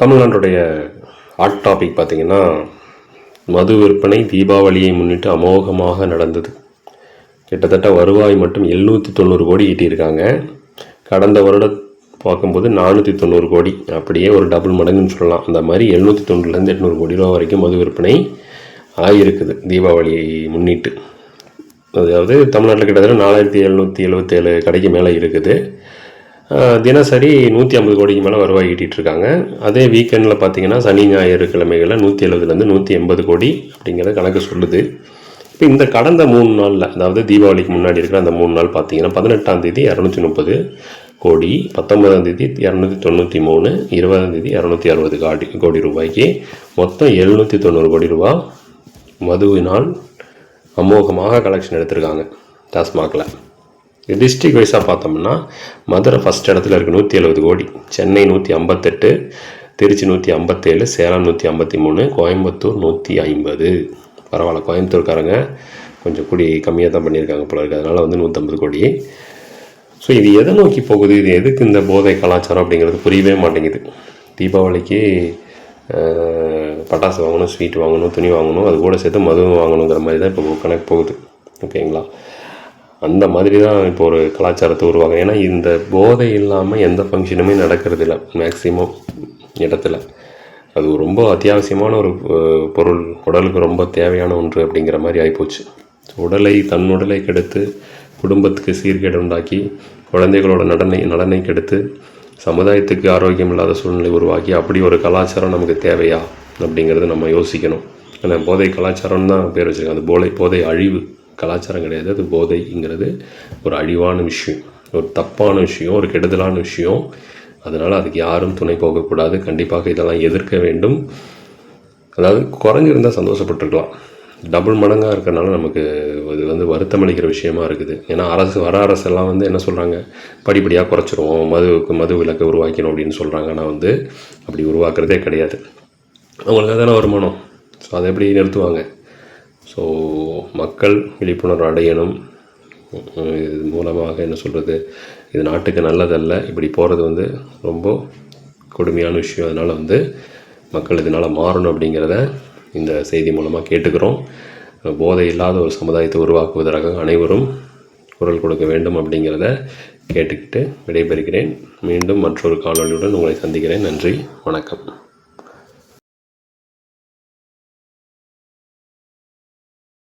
தமிழ்நாட்டுடைய hot topic பார்த்திங்கன்னா மது விற்பனை தீபாவளியை முன்னிட்டு அமோகமாக நடந்தது. கிட்டத்தட்ட வருவாய் மட்டும் எழுநூற்றி தொண்ணூறு கோடி ஈட்டியிருக்காங்க. கடந்த வருடம் பார்க்கும்போது நானூற்றி தொண்ணூறு கோடி. அப்படியே ஒரு டபுள் மடங்குன்னு சொல்லலாம். அந்த மாதிரி எழுநூற்றி தொண்ணூறுலேருந்து எட்நூறு கோடி ரூபா வரைக்கும் மது விற்பனை ஆகியிருக்குது தீபாவளியை முன்னிட்டு. அதாவது தமிழ்நாட்டில் கிட்டத்தட்ட நாலாயிரத்தி எழுநூற்றி எழுபத்தேழு கடைக்கு மேலே இருக்குது. தினசரி நூற்றி ஐம்பது கோடிக்கு மேலே வருவாய் ஈட்டிகிட்ருக்காங்க அதே வீக்கெண்டில் பார்த்தீங்கன்னா சனி ஞாயிறு கிழமைகளில் நூற்றி எழுபதுலேருந்து நூற்றி எண்பது கோடி அப்படிங்கிற கணக்கு சொல்லுது. இப்போ இந்த கடந்த மூணு நாளில் அதாவது தீபாவளிக்கு முன்னாடி இருக்கிற அந்த மூணு நாள் பார்த்தீங்கன்னா பதினெட்டாம் தேதி இரநூத்தி முப்பது கோடி பத்தொன்பதாம் தேதி இரநூத்தி தொண்ணூற்றி மூணு இருபதாம் தேதி இரநூத்தி அறுபது கோடி கோடி ரூபாய்க்கு மொத்தம் எழுநூற்றி தொண்ணூறு கோடி ரூபா மதுவினால் அமோகமாக கலெக்ஷன் எடுத்திருக்காங்க டாஸ்மாகில். டிஸ்ட்ரிக் வைஸாக பார்த்தோம்னா மதுரை ஃபஸ்ட் இடத்துல இருக்குது நூற்றி எழுபது கோடி. சென்னை நூற்றி ஐம்பத்தெட்டு திருச்சி நூற்றி ஐம்பத்தேழு சேலம் நூற்றி ஐம்பத்தி மூணு கோயம்புத்தூர் நூற்றி ஐம்பது. பரவாயில்ல கோயம்புத்தூர்காரங்க கொஞ்சம் கூடி கம்மியாக தான் பண்ணியிருக்காங்க போல இருக்குது அதனால் வந்து நூற்றம்பது கோடி. ஸோ இது எதை நோக்கி போகுது? இது எதுக்கு இந்த போதை கலாச்சாரம் அப்படிங்கிறது புரியவே மாட்டேங்குது. தீபாவளிக்கு பட்டாசு வாங்கணும் ஸ்வீட் வாங்கணும் துணி வாங்கணும் அது கூட சேர்த்து மதுவும் வாங்கணுங்கிற மாதிரி தான் இப்போ கணக்கு போகுது. ஓகேங்களா? அந்த மாதிரி தான் இப்போ ஒரு கலாச்சாரத்தை உருவாகும் ஏன்னா இந்த போதை இல்லாமல் எந்த ஃபங்க்ஷனுமே நடக்கிறது இல்லை மேக்ஸிமம் இடத்துல. அது ரொம்ப அத்தியாவசியமான ஒரு பொருள். உடலுக்கு ரொம்ப தேவையான ஒன்று அப்படிங்கிற மாதிரி ஆகிப்போச்சு உடலை தன் உடலை கெடுத்து குடும்பத்துக்கு சீர்கேடு உண்டாக்கி குழந்தைகளோட நடனை நடனை கெடுத்து சமுதாயத்துக்கு ஆரோக்கியம் இல்லாத சூழ்நிலை உருவாக்கி அப்படி ஒரு கலாச்சாரம் நமக்கு தேவையா? அப்படிங்கிறது நம்ம யோசிக்கணும். ஏன்னா போதை கலாச்சாரம் தான் பேர் வச்சுருக்காங்க. அது போதை போதை அழிவு. கலாச்சாரம் கிடையாது. அது போதைங்கிறது ஒரு அழிவான விஷயம். ஒரு தப்பான விஷயம் ஒரு கெடுதலான விஷயம். அதனால் அதுக்கு யாரும் துணை போகக்கூடாது. கண்டிப்பாக இதெல்லாம் எதிர்க்க வேண்டும். அதாவது குறைஞ்சிருந்தால் சந்தோஷப்பட்டுருக்கலாம். டபுள் மடங்காக இருக்கிறனால நமக்கு இது வந்து வருத்தம் அளிக்கிற விஷயமா இருக்குது. ஏன்னா அரசு வர அரசெல்லாம் வந்து என்ன சொல்கிறாங்க படிப்படியாக குறைச்சிருவோம். மதுவுக்கு மது விலக்கை உருவாக்கணும் அப்படின்னு சொல்கிறாங்க ஆனால் வந்து அப்படி உருவாக்குறதே கிடையாது. அவங்களுக்கு தானே வருமானம்? ஸோ அதை எப்படி நிறுத்துவாங்க? ஸோ மக்கள் விழிப்புணர்வு அடையணும். இது மூலமாக என்ன சொல்கிறது இது நாட்டுக்கு நல்லதல்ல. இப்படி போகிறது வந்து ரொம்ப கொடுமையான விஷயம். அதனால் வந்து மக்கள் இதனால் மாறணும் அப்படிங்கிறத இந்த செய்தி மூலமாக கேட்டுக்கிறோம். போதை இல்லாத ஒரு சமுதாயத்தை உருவாக்குவதற்காக அனைவரும் குரல் கொடுக்க வேண்டும் அப்படிங்கிறத கேட்டுக்கிட்டு விடைபெறுகிறேன். மீண்டும் மற்றொரு காணொலியுடன் உங்களை சந்திக்கிறேன். நன்றி. வணக்கம்.